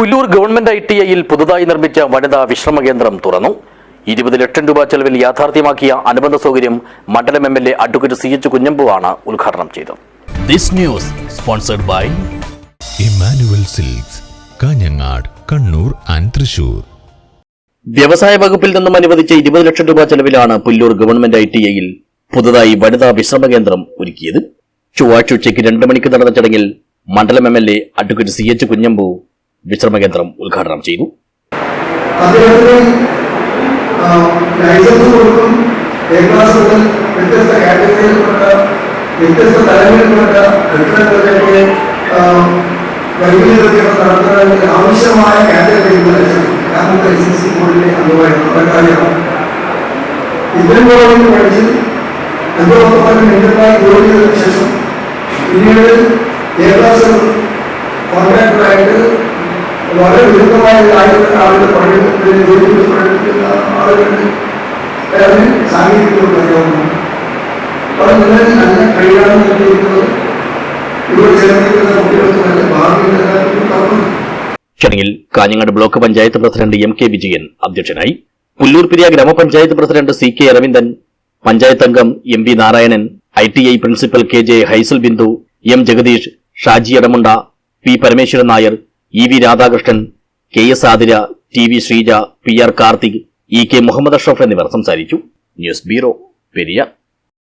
Pullur government I T ഐയിൽ പുതുതായി നിർമ്മിച്ച വനിതാ വിശ്രമ കേന്ദ്രം തുറന്നു. ഇരുപത് ലക്ഷം രൂപ ചെലവിൽ യാഥാർത്ഥ്യമാക്കിയ അനുബന്ധ സൗകര്യം മണ്ഡലം M L A advocate C H കുഞ്ഞമ്പുവാണ് ഉദ്ഘാടനം ചെയ്തത്. This news sponsored by Emmanuel Silks Kanhangad Kannur and Thrissur. വ്യവസായ വകുപ്പിൽ നിന്നും അനുവദിച്ച ഇരുപത് ലക്ഷം രൂപ ചെലവിലാണ് പുല്ലൂർ ഗവൺമെന്റ് ഐ ടി ഐയിൽ പുതുതായി വനിതാ വിശ്രമ കേന്ദ്രം ഒരുക്കിയത്. ചൊവ്വാഴ്ച ഉച്ചയ്ക്ക് രണ്ട് മണിക്ക് നടന്ന ചടങ്ങിൽ മണ്ഡലം M L A advocate C H Kunhambu വിശ്രമ കേന്ദ്രം ഉദ്ഘാടനം ചെയ്തു. ലൈസൻസ് കൊടുക്കും എ ക്ലാസ് മുതൽ വ്യത്യസ്ത കാറ്റഗറിയിൽപ്പെട്ട വ്യത്യസ്ത തലങ്ങളിൽപ്പെട്ട കെട്ടിടങ്ങളിലേക്ക് വൈദ്യുതീകരണം നടത്തുന്നതിന് ആവശ്യമായ കാറ്റഗറിയിൽ ലൈസൻസ് നമുക്ക് ലൈസൻസ് ബോർഡിലെ അംഗമായിരുന്നു അവർക്കറിയാം ഇതിനും കോളേജിൽ പഠിച്ച് അഞ്ചോളം മിനിറ്റായി ജോലി ചെയ്തതിനു ശേഷം പിന്നീട് വളരെ വിരുദ്ധമായ കാര്യങ്ങൾ ആളുകൾ പഠിക്കുന്ന ജോലി പഠിപ്പിക്കുന്ന ആളുകളുടെ അതിന് സാങ്കേതികത അറിയാവുന്നു അപ്പോൾ നിങ്ങൾ നല്ല കഴിയാണെന്ന് കണ്ടിരിക്കുന്നത് ഇവിടെ ചേർന്നിരിക്കുന്ന കുട്ടികൾക്ക് നല്ല ഭാവി ചടങ്ങിൽ Kanhangad block panchayat president M K Vijayan അധ്യക്ഷനായി Pullurperiya grama panchayat president C K Aravindan panchayat അംഗം M V Narayanan I T I principal K J Haisal Bindu M Jagadish Shaji Adamunda P Parameswaran Nair E V Radhakrishnan K S Athira T V Sreeja P R Karthik E K Muhammad Ashraf എന്നിവർ സംസാരിച്ചു. News bureau Periya